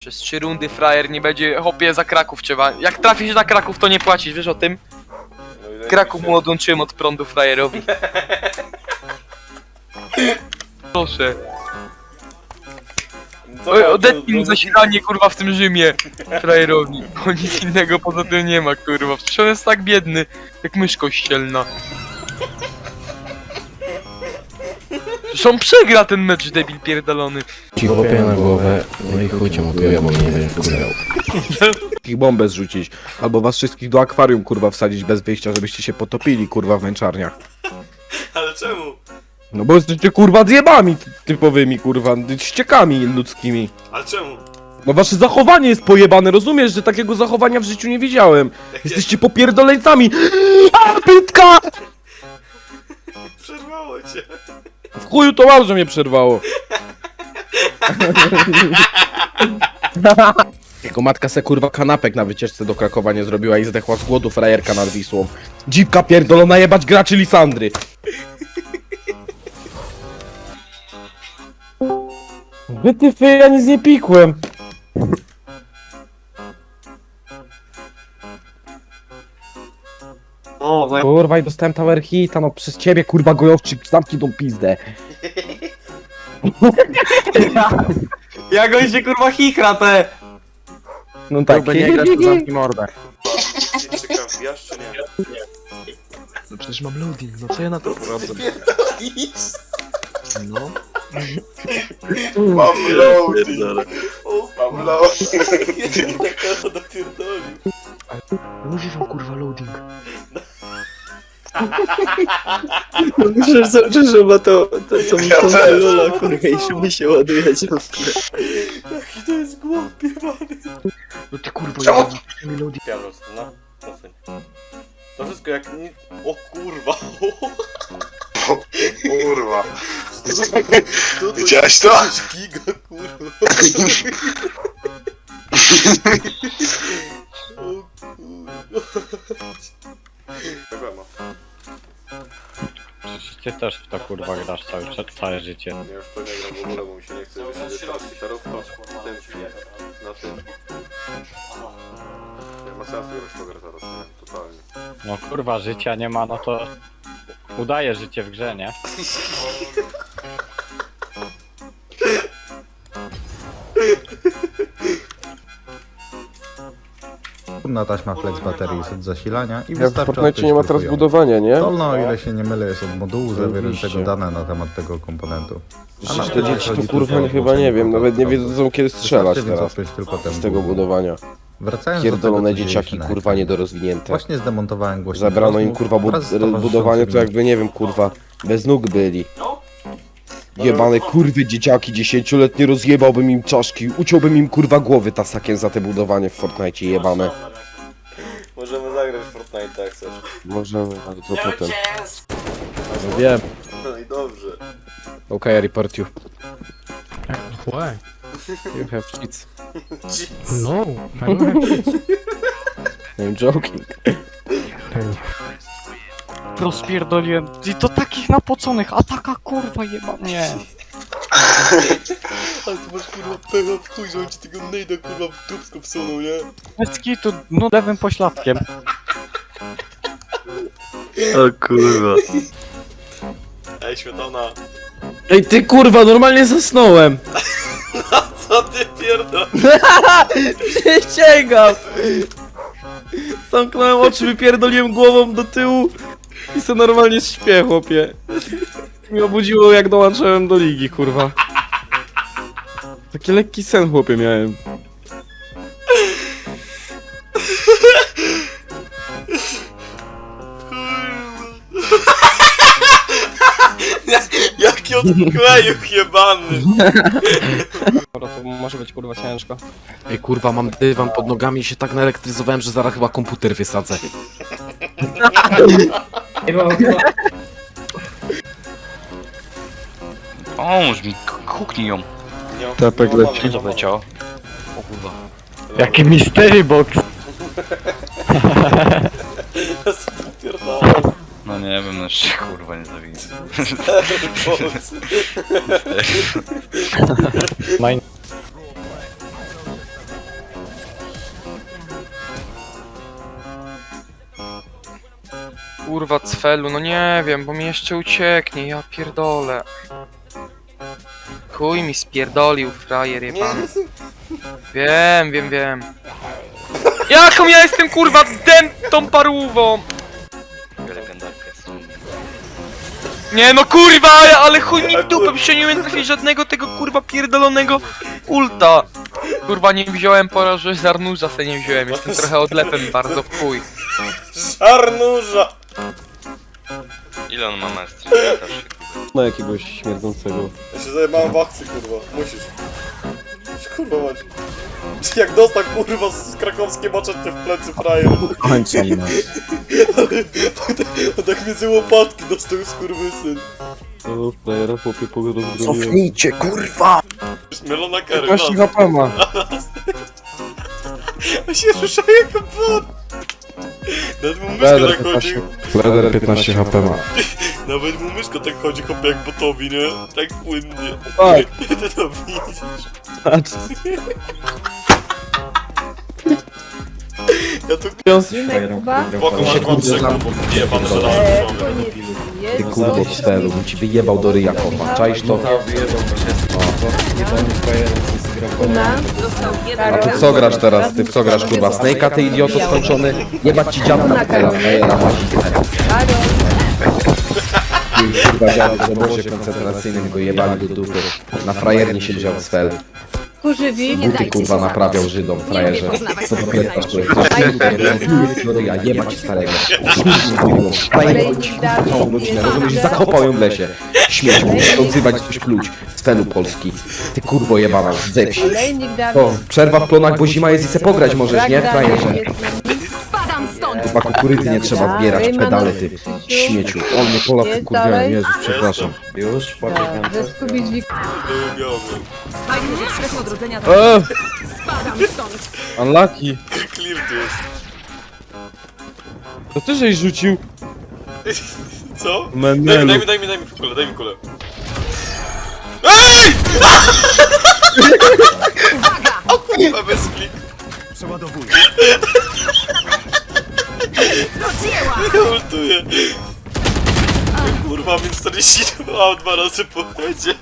Przez trzy rundy frajer nie będzie hopie za Kraków trzeba. Jak trafisz na Kraków to nie płacisz, wiesz o tym? No i Kraków mu odłączyłem od prądu frajerowi. Proszę. Co Oj, tam, odetnij mu co- zasilanie kurwa w tym Rzymie. Frajerowi. Bo nic innego poza tym nie ma kurwa. Przecież on jest tak biedny. Jak mysz kościelna. Przecież on przegra ten mecz debil pierdolony. Ci chłopie na głowę, no i chuj cię motywie, bo mnie nie będziesz wkurwiał. wszystkich bombę zrzucić. Albo was wszystkich do akwarium, kurwa, wsadzić bez wyjścia, żebyście się potopili, kurwa, w męczarniach. Ale czemu? No bo jesteście, kurwa, zjebami ty- typowymi, kurwa, ściekami ludzkimi. Ale czemu? No wasze zachowanie jest pojebane, rozumiesz, że takiego zachowania w życiu nie widziałem. Jesteście popierdoleńcami. A, pytka! Przerwało cię. W chuju to mam, że mnie przerwało. Jego matka se kurwa kanapek na wycieczce do Krakowa nie zrobiła i zdechła z głodu frajerka nad Wisłą. Dziwka pierdolona jebać graczy Lisandry. Wytyfy, ja nic nie pikłem. Kurwa i dostałem tower hita, no przez ciebie kurwa gojowczyk, zamknij tą pizdę. Jak on się kurwa chichra te! No tak. Próbę nie grać, to zamknij mordę. Wbijasz czy nie? No przecież mam loading, no co ja na to poradzę? No. Mam loading. Mam loading. Taka dopierdolił. Mówi wam kurwa loading. Myślę, że, że, że ma to, to co mi kontrola, kurwa, i się mi się ładuje ciągle. Jaki to jest głupie. No ty kurwa, ja mam mi loading. Ja po prostu, no. Dosyć. To wszystko jak. O kurwa. Kurwa. Co Widziałeś to? jest Giga, kurwa. kurwa grasz cały, całe życie. Ja już to nie gram w ogóle, bo mi się nie chce wysiedzieć teraz tym na tym. Nie ma sensu grać w tą grę teraz, nie? Totalnie. No kurwa życia nie ma, no to udaje życie w grze, nie? Na taśma flex baterii jest od zasilania i Jak w wystarczy Fortnite nie ma teraz budowania, nie? Dolno, o ile się nie mylę, jest od modułu zawierającego dane na temat tego komponentu. A Przecież te dzieci chodzi to kurwa o chyba nie wiem, nawet nie wiedzą kiedy strzelać Wystarczy więc teraz tylko ten z tego budowania. Wracając do Pierdolone tego, co dzieje dzieciaki się na kurwa ekranie. niedorozwinięte. Właśnie zdemontowałem głośnik Zabrano im rozmów kurwa bu wraz z towarzyszącymi budowanie to jakby nie wiem kurwa bez nóg byli. Jebane kurwy dzieciaki dziesięcioletnie rozjebałbym im czaszki, uciąłbym im kurwa głowy tasakiem za te budowanie w Fortnite jebane. Możemy zagrać w Fortnite jak chcesz. Możemy, ale to potem. No wiem. No i dobrze. Okay, I report you. Why? You have cheats. No, I don't have I'm joking. Rozpierdoliłem. I to takich napoconych, a taka kurwa jeba... Nie. Ale ty masz kurwa pecha w chuj, że on ci tego nejda kurwa w dupsko wsunął, nie? Bez kitu, no lewym pośladkiem. O kurwa. Ej, śmietana. Ej ty kurwa, normalnie zasnąłem! Co ty pierdol? Przysięgam! Zamknąłem oczy, wypierdoliłem głową do tyłu i se normalnie śpię, chłopie. Mi obudziło jak dołączyłem do ligi, kurwa. Taki lekki sen, chłopie, miałem. Jaki odkleju jebany! Dobra, to może być kurwa ciężko. Ej, kurwa, mam dywan pod nogami i się tak naelektryzowałem, że zaraz chyba komputer wysadzę. Pomóż mi, kuknij ją. Tapek leci. Co leciało? O kurwa. Jaki mystery box. Pierdolę. No nie wiem, no jeszcze kurwa nie zawidzę. Kurwa, cfelu, no nie wiem, bo mi jeszcze ucieknie, ja pierdolę. Chuj mi spierdolił, frajer jebany. Wiem, wiem, wiem. Jaką ja jestem, kurwa, dętą parłową! Nie no kurwa, ale, ale chuj mi w dupę, przecież nie umiem trafić żadnego tego kurwa pierdolonego ulta. Kurwa nie wziąłem pora, że zarnurza sobie nie wziąłem, jestem trochę odlepem bardzo w chuj. Czarnurza! Ile on ma maestrii? Ma jakiegoś śmierdzącego. Ja się zajebałem w akcji, kurwa. Musisz. Kurwa mać. Jak dostał kurwa z krakowskiej maczety w plecy frajer. Kończą nas. On tak między łopatki dostał skurwysyn. O, frajera chłopie pogrozdrowiłem. Cofnijcie, kurwa! Mielona kery, 15 HP ma. A się rusza jako bot. Nawet mu myszka Leder tak chodzi. 15. Leder 15 HP ma. Nawet mu myszka tak chodzi, chłopie jak botowi, nie? Tak płynnie. Tak. Ty to widzisz. Patrz. Ja tu Spoko, masz kłamce, jebane za Ty kurwo z bym ci wyjebał do ryja kopa. Czaisz to? A ty co grasz teraz? Ty w co grasz kurwa? Snake'a ty idioto skończony? Jebać ci dziadka na tela, frajera mazistę. Ty kurwa dziadu w obozie koncentracyjnym go jebali do dupy. Na frajernie siedział z fel. Kurzywi, Buty kurwa naprawiał Żydom, frajerze. Co to pierdolasz, człowiek? Do ryja, jebać starego. Ci całą godzinę, rozumiesz? Zakopał ją w lesie. Śmieć, musisz odzywać coś pluć. Z felu Polski. Ty kurwo jebana, zepsi. olejnik O, przerwa w plonach, bo zima jest i se pograć możesz, nie? Frajerze. Chyba kukurydzy nie trzeba zbierać, pedale ty. Śmieciu. On mnie pola kurwiałem, Jezus, przepraszam. Już, poczekam. Ze Scooby odrodzenia Eee, Spadam stąd! unlucky. Clear tu jest. To ty żeś rzucił. Co? Daj mi, Menelu. daj mi, daj mi, daj mi kulę, daj mi kulę. Ej! O kurwa, bez klik. Przeładowuję. Ja ultuję. Kurwa, więc 42 dwa razy po headzie.